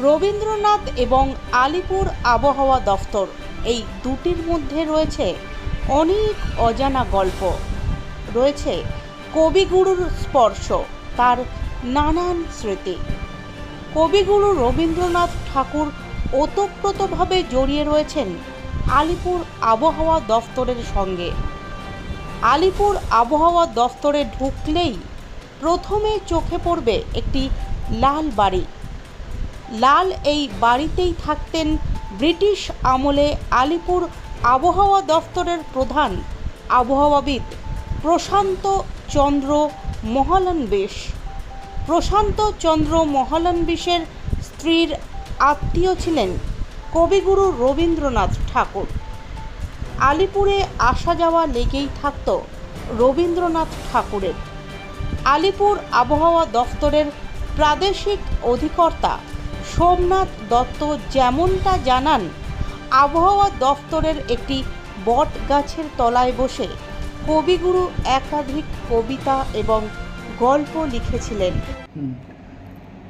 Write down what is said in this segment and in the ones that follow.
রবীন্দ্রনাথ এবং আলিপুর আবহাওয়া দফতর। এই দুটির মধ্যে রয়েছে অনেক অজানা গল্প। রয়েছে কবিগুরুর স্পর্শ, তার নানান স্মৃতি। কবিগুরু রবীন্দ্রনাথ ঠাকুর ওতপ্রোতভাবে জড়িয়ে রয়েছেন আলিপুর আবহাওয়া দফতরের সঙ্গে। আলিপুর আবহাওয়া দফতরে ঢুকলেই প্রথমে চোখে পড়বে একটি লাল বাড়ি। লাল এই বাড়িতেই থাকতেন ব্রিটিশ আমলে আলিপুর আবহাওয়া দফতরের প্রধান আবহাওয়াবিদ প্রশান্ত চন্দ্র মহালনবিশ। প্রশান্ত চন্দ্র মহালনবিশের স্ত্রীর আত্মীয় ছিলেন কবিগুরু রবীন্দ্রনাথ ঠাকুর। আলিপুরে আসা যাওয়া লেগেই থাকত রবীন্দ্রনাথ ঠাকুরের। আলিপুর আবহাওয়া দফতরের প্রাদেশিক অধিকর্তা সোমনাথ দত্ত যেমনটা জানান, আবহাওয়া দফতরের একটি বট গাছের তলায় বসে কবিগুরু একাধিক কবিতা এবং গল্প লিখেছিলেন।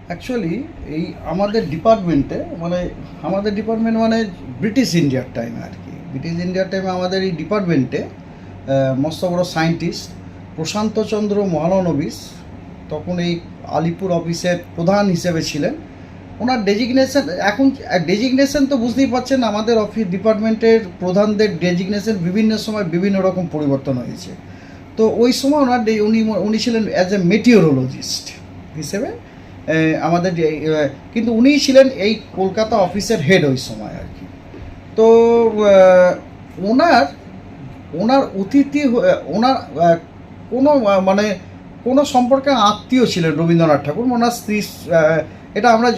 অ্যাকচুয়ালি এই আমাদের ডিপার্টমেন্টে মানে আমাদের ডিপার্টমেন্ট মানে ব্রিটিশ ইন্ডিয়ার টাইমে আর কি। ব্রিটিশ ইন্ডিয়ার টাইমে আমাদের এই ডিপার্টমেন্টে মস্ত বড় সায়েন্টিস্ট প্রশান্তচন্দ্র মহানবিস তখন এই আলিপুর অফিসের প্রধান হিসেবে ছিলেন। ওনার ডেজিগনেশন এখন ডেজিগনেশন তো বুঝতেই পারছেন, আমাদের অফিস ডিপার্টমেন্টের প্রধানদের ডেজিগনেশন বিভিন্ন সময় বিভিন্ন রকম পরিবর্তন হয়েছে। তো ওই সময় ওনার উনি উনি ছিলেন অ্যাজ এ মেটিওরোলজিস্ট হিসেবে আমাদের কিন্তু উনিই ছিলেন এই কলকাতা অফিসের হেড ওই সময় আর কি। তো ওনার ওনার অতিথি ওনার কোনো মানে কোনো সম্পর্কে আত্মীয় ছিলেন রবীন্দ্রনাথ ঠাকুর, ওনার স্ত্রী এটা আমরা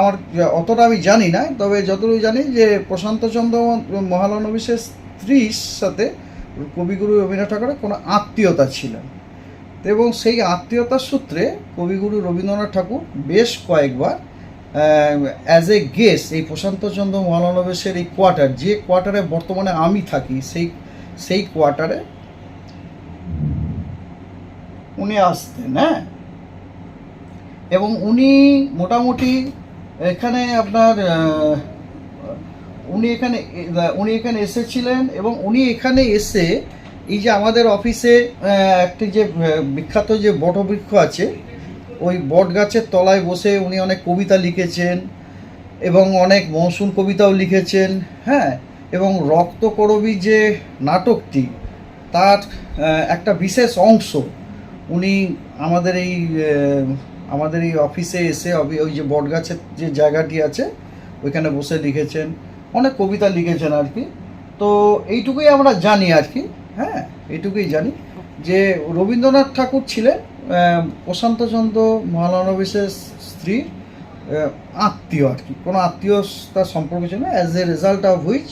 আমার অতটা আমি জানি না, তবে যতটুকু জানি যে প্রশান্তচন্দ্র মহালনবিশের স্ত্রীর সাথে কবিগুরু রবীন্দ্রনাথ ঠাকুরের কোনো আত্মীয়তা ছিলেন এবং সেই আত্মীয়তার সূত্রে কবিগুরু রবীন্দ্রনাথ ঠাকুর বেশ কয়েকবার অ্যাজ এ গেস্ট এই প্রশান্তচন্দ্র মহালনবেশের এই কোয়ার্টার, যে কোয়ার্টারে বর্তমানে আমি থাকি, সেই সেই কোয়ার্টারে উনি আসতেন হ্যাঁ? এবং উনি মোটামুটি এখানে আপনার উনি এখানে উনি এখানে এসেছিলেন এবং উনি এখানে এসে এই যে আমাদের অফিসে একটি যে বিখ্যাত যে বটবৃক্ষ আছে, ওই বট গাছের তলায় বসে উনি অনেক কবিতা লিখেছেন এবং অনেক মনসুন কবিতাও লিখেছেন হ্যাঁ? এবং রক্তকরবী যে নাটকটি, তার একটা বিশেষ অংশ উনি আমাদের এই আমাদের এই অফিসে এসে ওই যে বটগাছের যে জায়গাটি আছে ওইখানে বসে লিখেছেন অনেক কবিতা লিখেছেন আর কি। তো এইটুকুই আমরা জানি আর কি হ্যাঁ এইটুকুই জানি। যে রবীন্দ্রনাথ ঠাকুর ছিলেন প্রশান্তচন্দ্র মহালানবিশের স্ত্রীর আহ, আত্মীয় আর কি। কোনো আত্মীয়তার সম্পর্ক ছিল না। As a result of which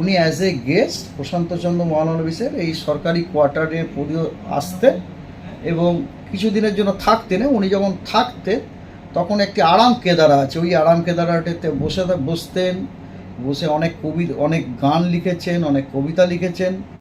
উনি অ্যাজ এ গেস্ট প্রশান্তচন্দ্র মহালানবিশের এই সরকারি কোয়ার্টারে পড়িয়ে আসতেন এবং কিছুদিনের জন্য থাকতেন উনি যখন থাকতেন তখন একটি আরাম কেদারা আছে। ওই আরাম কেদারাটিতে বসে বসতেন, বসে অনেক কবি, অনেক গান লিখেছেন, অনেক কবিতা লিখেছেন।